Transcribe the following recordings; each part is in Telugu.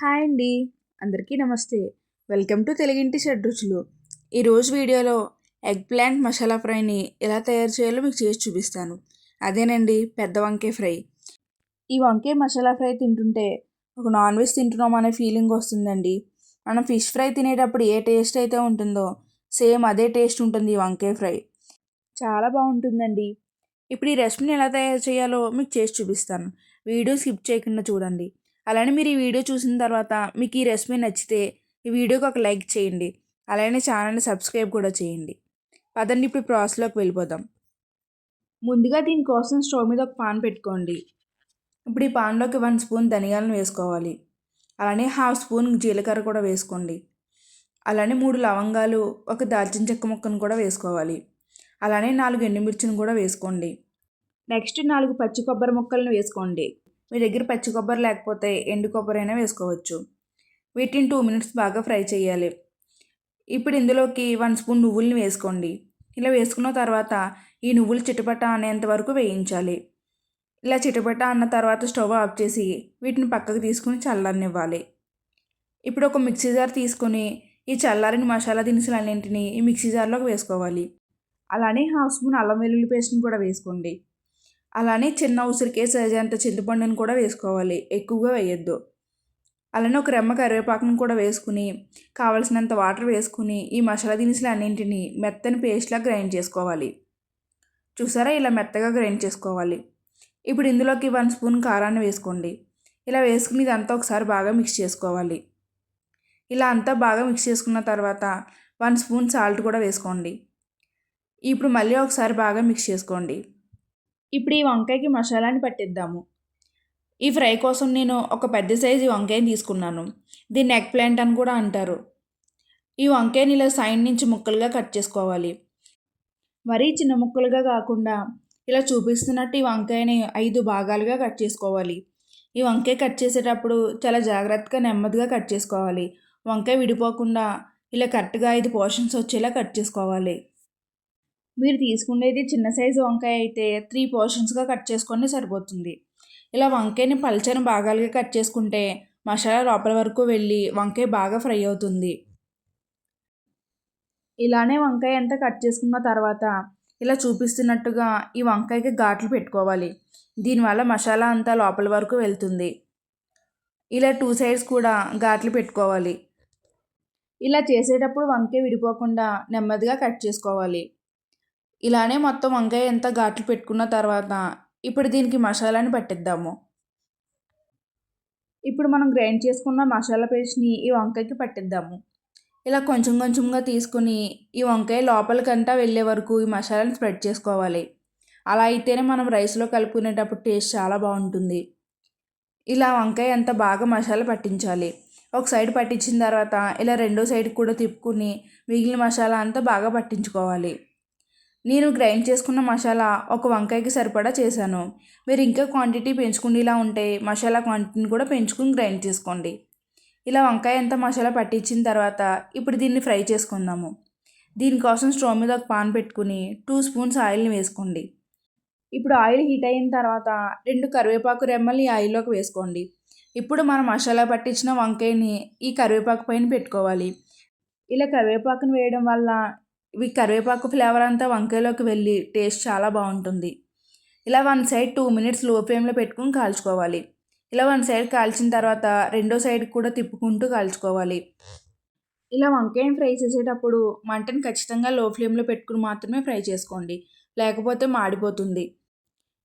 హాయ్ అండి. అందరికీ నమస్తే. వెల్కమ్ టు తెలుగింటి షడ్ రుచులు. ఈరోజు వీడియోలో ఎగ్ ప్లాంట్ మసాలా ఫ్రైని ఎలా తయారు చేయాలో మీకు చేసి చూపిస్తాను. అదేనండి పెద్ద వంకాయ ఫ్రై. ఈ వంకాయ మసాలా ఫ్రై తింటుంటే ఒక నాన్ వెజ్ తింటున్నాం అనే ఫీలింగ్ వస్తుందండి. మనం ఫిష్ ఫ్రై తినేటప్పుడు ఏ టేస్ట్ అయితే ఉంటుందో సేమ్ అదే టేస్ట్ ఉంటుంది ఈ వంకాయ ఫ్రై. చాలా బాగుంటుందండి. ఇప్పుడు ఈ రెసిపీని ఎలా తయారు చేయాలో మీకు చేసి చూపిస్తాను. వీడియో స్కిప్ చేయకుండా చూడండి. అలానే మీరు ఈ వీడియో చూసిన తర్వాత మీకు ఈ రెసిపీ నచ్చితే ఈ వీడియోకి ఒక లైక్ చేయండి. అలానే ఛానల్ని సబ్స్క్రైబ్ కూడా చేయండి. పదండి ఇప్పుడు ప్రాసెస్లోకి వెళ్ళిపోదాం. ముందుగా దీనికోసం స్టవ్ మీద ఒక పాన్ పెట్టుకోండి. ఇప్పుడు ఈ పాన్లోకి వన్ స్పూన్ ధనియాలను వేసుకోవాలి. అలానే హాఫ్ స్పూన్ జీలకర్ర కూడా వేసుకోండి. అలానే మూడు లవంగాలు ఒక దాల్చిన చెక్క ముక్కను కూడా వేసుకోవాలి. అలానే నాలుగు ఎండుమిర్చిని కూడా వేసుకోండి. నెక్స్ట్ నాలుగు పచ్చి కొబ్బరి ముక్కలను వేసుకోండి. మీ దగ్గర పచ్చి కొబ్బరి లేకపోతే ఎండు కొబ్బరి అయినా వేసుకోవచ్చు. వీటిని టూ మినిట్స్ బాగా ఫ్రై చేయాలి. ఇప్పుడు ఇందులోకి వన్ స్పూన్ నువ్వుల్ని వేసుకోండి. ఇలా వేసుకున్న తర్వాత ఈ నువ్వులు చిటపట అనేంత వరకు వేయించాలి. ఇలా చిటపట అన్న తర్వాత స్టవ్ ఆఫ్ చేసి వీటిని పక్కకు తీసుకుని చల్లనివ్వాలి ఇప్పుడు ఒక మిక్సీ జార్ తీసుకొని ఈ చల్లారిన మసాలా దినుసులన్నింటినీ ఈ మిక్సీ జార్లోకి వేసుకోవాలి. అలానే హాఫ్ స్పూన్ అల్లం వెల్లుల్లి పేస్ట్ని కూడా వేసుకోండి. అలానే చిన్న ఉసిరికే సరిజంత చింతపండుని కూడా వేసుకోవాలి. ఎక్కువగా వేయొద్దు. అలానే ఒక రెమ్మ కరివేపాకును కూడా వేసుకుని కావలసినంత వాటర్ వేసుకుని ఈ మసాలా దినుసులు అన్నింటినీ మెత్తని పేస్ట్లా గ్రైండ్ చేసుకోవాలి. చూసారా? ఇలా మెత్తగా గ్రైండ్ చేసుకోవాలి. ఇప్పుడు ఇందులోకి వన్ స్పూన్ కారాన్ని వేసుకోండి. ఇలా వేసుకుని ఇదంతా ఒకసారి బాగా మిక్స్ చేసుకోవాలి. ఇలా అంతా బాగా మిక్స్ చేసుకున్న తర్వాత వన్ స్పూన్ సాల్ట్ కూడా వేసుకోండి. ఇప్పుడు మళ్ళీ ఒకసారి బాగా మిక్స్ చేసుకోండి. ఇప్పుడు ఈ వంకాయకి మసాలాని పట్టిద్దాము. ఈ ఫ్రై కోసం నేను ఒక పెద్ద సైజు వంకాయని తీసుకున్నాను. దీన్ని ఎగ్ ప్లాంట్ అని కూడా అంటారు. ఈ వంకాయని ఇలా సైడ్ నుంచి ముక్కలుగా కట్ చేసుకోవాలి. మరీ చిన్న ముక్కలుగా కాకుండా ఇలా చూపిస్తున్నట్టు ఈ వంకాయని ఐదు భాగాలుగా కట్ చేసుకోవాలి. ఈ వంకాయ కట్ చేసేటప్పుడు చాలా జాగ్రత్తగా నెమ్మదిగా కట్ చేసుకోవాలి. వంకాయ విడిపోకుండా ఇలా కరెక్ట్గా ఐదు పోర్షన్స్ వచ్చేలా కట్ చేసుకోవాలి. మీరు తీసుకునేది చిన్న సైజు వంకాయ అయితే త్రీ పోర్షన్స్గా కట్ చేసుకొని సరిపోతుంది. ఇలా వంకాయని పల్చని భాగాలుగా కట్ చేసుకుంటే మసాలా లోపల వరకు వెళ్ళి వంకాయ బాగా ఫ్రై అవుతుంది. ఇలానే వంకాయ అంతా కట్ చేసుకున్న తర్వాత ఇలా చూపిస్తున్నట్టుగా ఈ వంకాయకి ఘాట్లు పెట్టుకోవాలి. దీనివల్ల మసాలా అంతా లోపల వరకు వెళ్తుంది. ఇలా టూ సైడ్స్ కూడా ఘాట్లు పెట్టుకోవాలి. ఇలా చేసేటప్పుడు వంకాయ విడిపోకుండా నెమ్మదిగా కట్ చేసుకోవాలి. ఇలానే మొత్తం వంకాయ ఎంత ఘాట్లు పెట్టుకున్న తర్వాత ఇప్పుడు దీనికి మసాలాని పట్టిద్దాము. ఇప్పుడు మనం గ్రైండ్ చేసుకున్న మసాలా పేస్ట్ని ఈ వంకాయకి పట్టిద్దాము. ఇలా కొంచెం కొంచెంగా తీసుకుని ఈ వంకాయ లోపలికంతా వెళ్ళే వరకు ఈ మసాలాని స్ప్రెడ్ చేసుకోవాలి. అలా అయితేనే మనం రైస్లో కలుపుకునేటప్పుడు టేస్ట్ చాలా బాగుంటుంది. ఇలా వంకాయ అంతా బాగా మసాలా పట్టించాలి. ఒక సైడ్ పట్టించిన తర్వాత ఇలా రెండో సైడ్ కూడా తిప్పుకుని మిగిలిన మసాలా అంతా బాగా పట్టించుకోవాలి. నేను గ్రైండ్ చేసుకున్న మసాలా ఒక వంకాయకి సరిపడా చేశాను. మీరు ఇంకా క్వాంటిటీ పెంచుకునేలా ఉంటే మసాలా క్వాంటిటీని కూడా పెంచుకుని గ్రైండ్ చేసుకోండి. ఇలా వంకాయ అంతా మసాలా పట్టించిన తర్వాత ఇప్పుడు దీన్ని ఫ్రై చేసుకుందాము. దీనికోసం స్టవ్ మీద ఒక పాన్ పెట్టుకుని టూ స్పూన్స్ ఆయిల్ని వేసుకోండి. ఇప్పుడు ఆయిల్ హీట్ అయిన తర్వాత రెండు కరివేపాకు రెమ్మల్ని ఆయిల్లోకి వేసుకోండి. ఇప్పుడు మనం మసాలా పట్టించిన వంకాయని ఈ కరివేపాకు పైన పెట్టుకోవాలి. ఇలా కరివేపాకుని వేయడం వల్ల ఇవి కరివేపాకు ఫ్లేవర్ అంతా వంకాయలోకి వెళ్ళి టేస్ట్ చాలా బాగుంటుంది. ఇలా వన్ సైడ్ టూ మినిట్స్లో ఫ్లేమ్లో పెట్టుకుని కాల్చుకోవాలి. ఇలా వన్ సైడ్ కాల్చిన తర్వాత రెండో సైడ్ కూడా తిప్పుకుంటూ కాల్చుకోవాలి. ఇలా వంకాయని ఫ్రై చేసేటప్పుడు మంటని ఖచ్చితంగా లో ఫ్లేమ్లో పెట్టుకుని మాత్రమే ఫ్రై చేసుకోండి. లేకపోతే మాడిపోతుంది.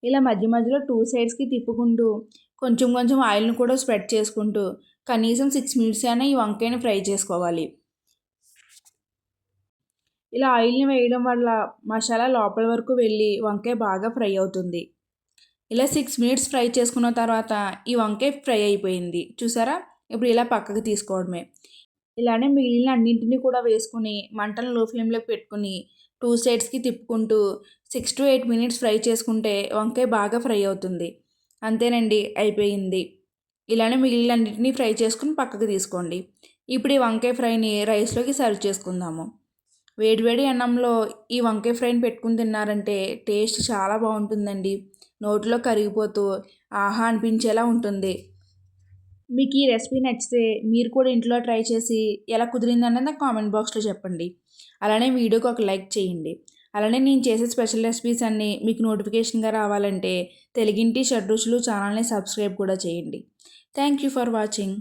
ఇలా మధ్య మధ్యలో టూ సైడ్స్కి తిప్పుకుంటూ కొంచెం కొంచెం ఆయిల్ని కూడా స్ప్రెడ్ చేసుకుంటూ కనీసం సిక్స్ మినిట్స్ అయినా ఈ వంకాయని ఫ్రై చేసుకోవాలి. ఇలా ఆయిల్ని వేయడం వల్ల మసాలా లోపల వరకు వెళ్ళి వంకాయ బాగా ఫ్రై అవుతుంది. ఇలా సిక్స్ మినిట్స్ ఫ్రై చేసుకున్న తర్వాత ఈ వంకాయ ఫ్రై అయిపోయింది. చూసారా? ఇప్పుడు ఇలా పక్కకు తీసుకోవడమే. ఇలానే మిగిలిన అన్నింటినీ కూడా వేసుకుని మంటను లో ఫ్లేమ్లోకి పెట్టుకుని టూ సైడ్స్కి తిప్పుకుంటూ six to eight minutes fry చేసుకుంటే వంకాయ బాగా ఫ్రై అవుతుంది. అంతేనండి అయిపోయింది. ఇలానే మిగిలిన అన్నింటినీ ఫ్రై చేసుకుని పక్కకు తీసుకోండి. ఇప్పుడు ఈ వంకాయ ఫ్రైని రైస్లోకి సర్వ్ చేసుకుందాము. వేడివేడి అన్నంలో ఈ వంకాయ ఫ్రైని పెట్టుకుని తిన్నారంటే టేస్ట్ చాలా బాగుంటుందండి. నోట్లో కరిగిపోతూ ఆహా అనిపించేలా ఉంటుంది. మీకు ఈ రెసిపీ నచ్చితే మీరు కూడా ఇంట్లో ట్రై చేసి ఎలా కుదిరిందన్నది నాకు కామెంట్ బాక్స్లో చెప్పండి. అలానే వీడియోకి ఒక లైక్ చేయండి. అలానే నేను చేసే స్పెషల్ రెసిపీస్ అన్నీ మీకు నోటిఫికేషన్గా రావాలంటే తెలుగింటి షడ్ రుచులు ఛానల్ని సబ్స్క్రైబ్ కూడా చేయండి. Thank you for watching.